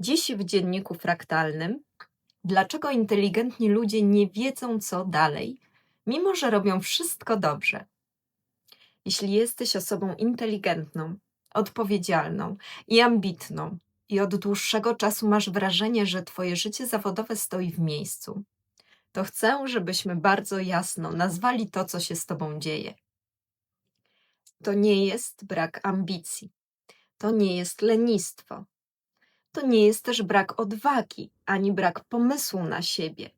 Dziś w dzienniku fraktalnym dlaczego inteligentni ludzie nie wiedzą co dalej, mimo że robią wszystko dobrze. Jeśli jesteś osobą inteligentną, odpowiedzialną i ambitną i od dłuższego czasu masz wrażenie, że twoje życie zawodowe stoi w miejscu, to chcę, żebyśmy bardzo jasno nazwali to, co się z tobą dzieje. To nie jest brak ambicji, to nie jest lenistwo, to nie jest też brak odwagi ani brak pomysłu na siebie.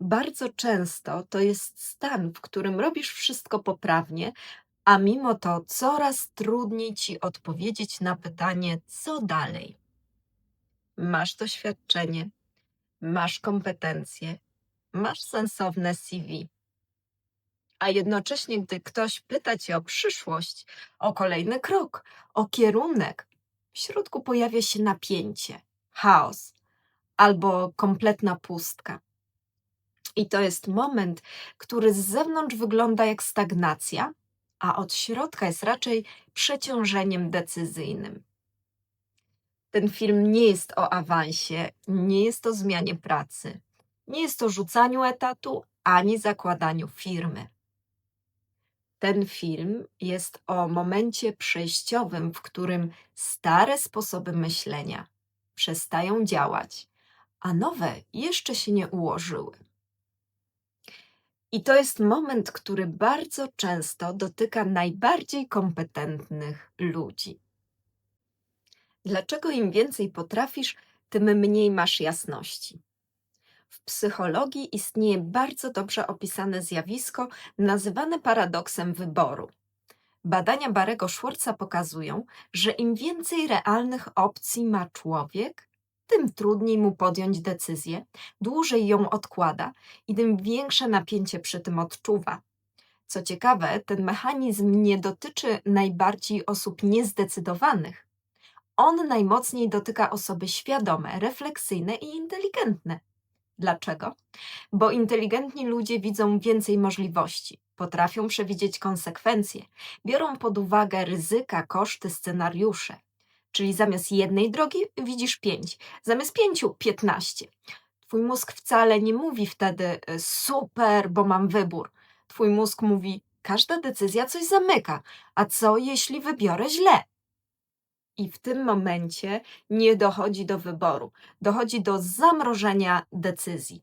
Bardzo często to jest stan, w którym robisz wszystko poprawnie, a mimo to coraz trudniej ci odpowiedzieć na pytanie, co dalej. Masz doświadczenie, masz kompetencje, masz sensowne CV. A jednocześnie, gdy ktoś pyta cię o przyszłość, o kolejny krok, o kierunek, w środku pojawia się napięcie, chaos albo kompletna pustka. I to jest moment, który z zewnątrz wygląda jak stagnacja, a od środka jest raczej przeciążeniem decyzyjnym. Ten film nie jest o awansie, nie jest o zmianie pracy, nie jest o rzucaniu etatu ani zakładaniu firmy. Ten film jest o momencie przejściowym, w którym stare sposoby myślenia przestają działać, a nowe jeszcze się nie ułożyły. I to jest moment, który bardzo często dotyka najbardziej kompetentnych ludzi. Dlaczego im więcej potrafisz, tym mniej masz jasności? W psychologii istnieje bardzo dobrze opisane zjawisko nazywane paradoksem wyboru. Badania Barego Schwartza pokazują, że im więcej realnych opcji ma człowiek, tym trudniej mu podjąć decyzję, dłużej ją odkłada i tym większe napięcie przy tym odczuwa. Co ciekawe, ten mechanizm nie dotyczy najbardziej osób niezdecydowanych. On najmocniej dotyka osoby świadome, refleksyjne i inteligentne. Dlaczego? Bo inteligentni ludzie widzą więcej możliwości, potrafią przewidzieć konsekwencje, biorą pod uwagę ryzyka, koszty, scenariusze. Czyli zamiast jednej drogi widzisz pięć, zamiast pięciu piętnaście. Twój mózg wcale nie mówi wtedy y, super, bo mam wybór. Twój mózg mówi każda decyzja coś zamyka, a co jeśli wybiorę źle? I w tym momencie nie dochodzi do wyboru, dochodzi do zamrożenia decyzji.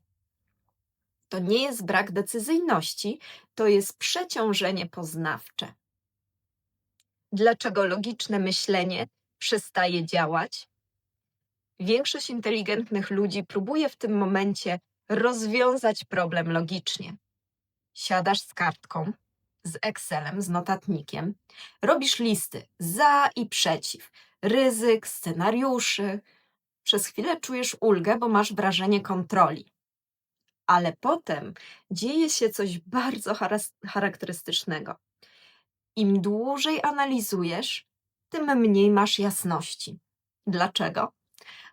To nie jest brak decyzyjności, to jest przeciążenie poznawcze. Dlaczego logiczne myślenie przestaje działać? Większość inteligentnych ludzi próbuje w tym momencie rozwiązać problem logicznie. Siadasz z kartką, z Excelem, z notatnikiem, robisz listy za i przeciw, ryzyk, scenariuszy. Przez chwilę czujesz ulgę, bo masz wrażenie kontroli. Ale potem dzieje się coś bardzo charakterystycznego. Im dłużej analizujesz, tym mniej masz jasności. Dlaczego?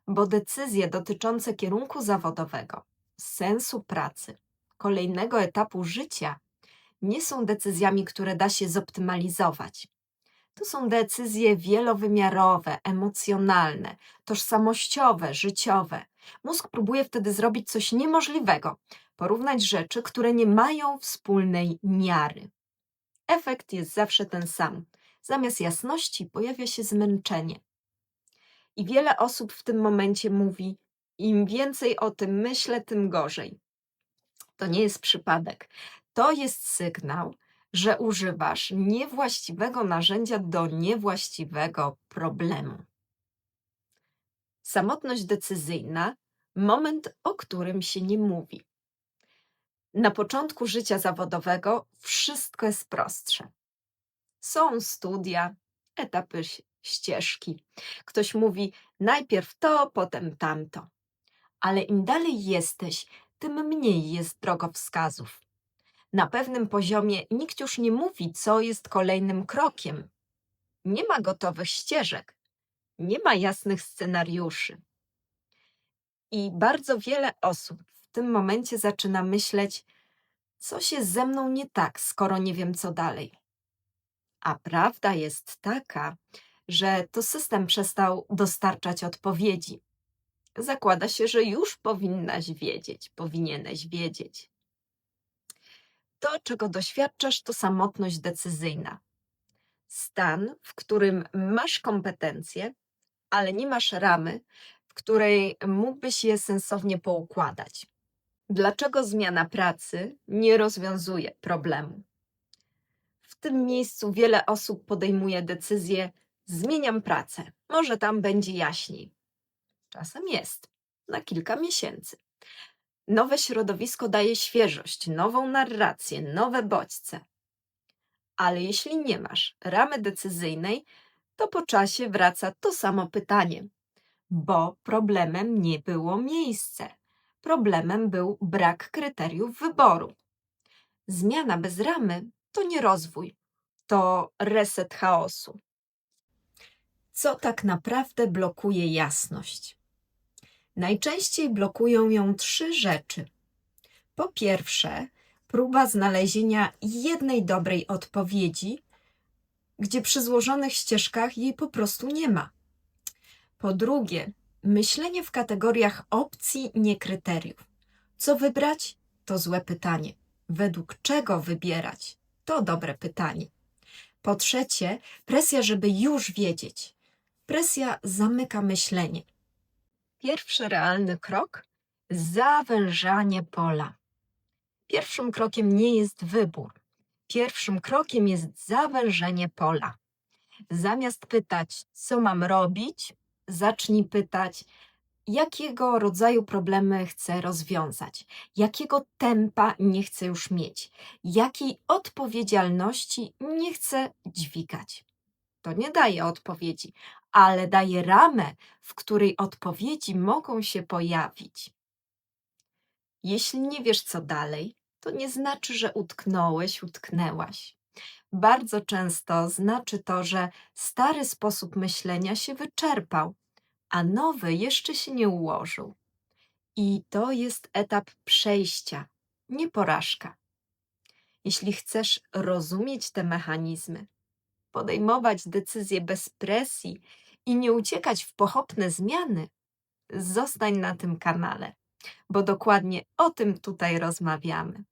Bo decyzje dotyczące kierunku zawodowego, sensu pracy, kolejnego etapu życia nie są decyzjami, które da się zoptymalizować. To są decyzje wielowymiarowe, emocjonalne, tożsamościowe, życiowe. Mózg próbuje wtedy zrobić coś niemożliwego porównać rzeczy, które nie mają wspólnej miary. Efekt jest zawsze ten sam. Zamiast jasności pojawia się zmęczenie. I wiele osób w tym momencie mówi: Im więcej o tym myślę, tym gorzej. To nie jest przypadek. To jest sygnał, że używasz niewłaściwego narzędzia do niewłaściwego problemu. Samotność decyzyjna moment, o którym się nie mówi. Na początku życia zawodowego wszystko jest prostsze. Są studia, etapy ścieżki. Ktoś mówi najpierw to, potem tamto. Ale im dalej jesteś, tym mniej jest drogowskazów. Na pewnym poziomie nikt już nie mówi, co jest kolejnym krokiem. Nie ma gotowych ścieżek, nie ma jasnych scenariuszy. I bardzo wiele osób w tym momencie zaczyna myśleć, co się ze mną nie tak, skoro nie wiem, co dalej. A prawda jest taka, że to system przestał dostarczać odpowiedzi. Zakłada się, że już powinnaś wiedzieć, powinieneś wiedzieć. To, czego doświadczasz, to samotność decyzyjna. Stan, w którym masz kompetencje, ale nie masz ramy, w której mógłbyś je sensownie poukładać. Dlaczego zmiana pracy nie rozwiązuje problemu? W tym miejscu wiele osób podejmuje decyzję: zmieniam pracę, może tam będzie jaśniej. Czasem jest, na kilka miesięcy. Nowe środowisko daje świeżość, nową narrację, nowe bodźce. Ale jeśli nie masz ramy decyzyjnej, to po czasie wraca to samo pytanie, bo problemem nie było miejsce. Problemem był brak kryteriów wyboru. Zmiana bez ramy to nie rozwój, to reset chaosu. Co tak naprawdę blokuje jasność? Najczęściej blokują ją trzy rzeczy. Po pierwsze, próba znalezienia jednej dobrej odpowiedzi, gdzie przy złożonych ścieżkach jej po prostu nie ma. Po drugie, myślenie w kategoriach opcji, nie kryteriów. Co wybrać? To złe pytanie. Według czego wybierać? To dobre pytanie. Po trzecie, presja, żeby już wiedzieć. Presja zamyka myślenie. Pierwszy realny krok zawężanie pola. Pierwszym krokiem nie jest wybór. Pierwszym krokiem jest zawężenie pola. Zamiast pytać, co mam robić, zacznij pytać, jakiego rodzaju problemy chcę rozwiązać, jakiego tempa nie chcę już mieć, jakiej odpowiedzialności nie chcę dźwigać. To nie daje odpowiedzi, ale daje ramę, w której odpowiedzi mogą się pojawić. Jeśli nie wiesz, co dalej, to nie znaczy, że utknąłeś, utknęłaś. Bardzo często znaczy to, że stary sposób myślenia się wyczerpał, a nowy jeszcze się nie ułożył. I to jest etap przejścia, nie porażka. Jeśli chcesz rozumieć te mechanizmy, podejmować decyzje bez presji i nie uciekać w pochopne zmiany, zostań na tym kanale, bo dokładnie o tym tutaj rozmawiamy.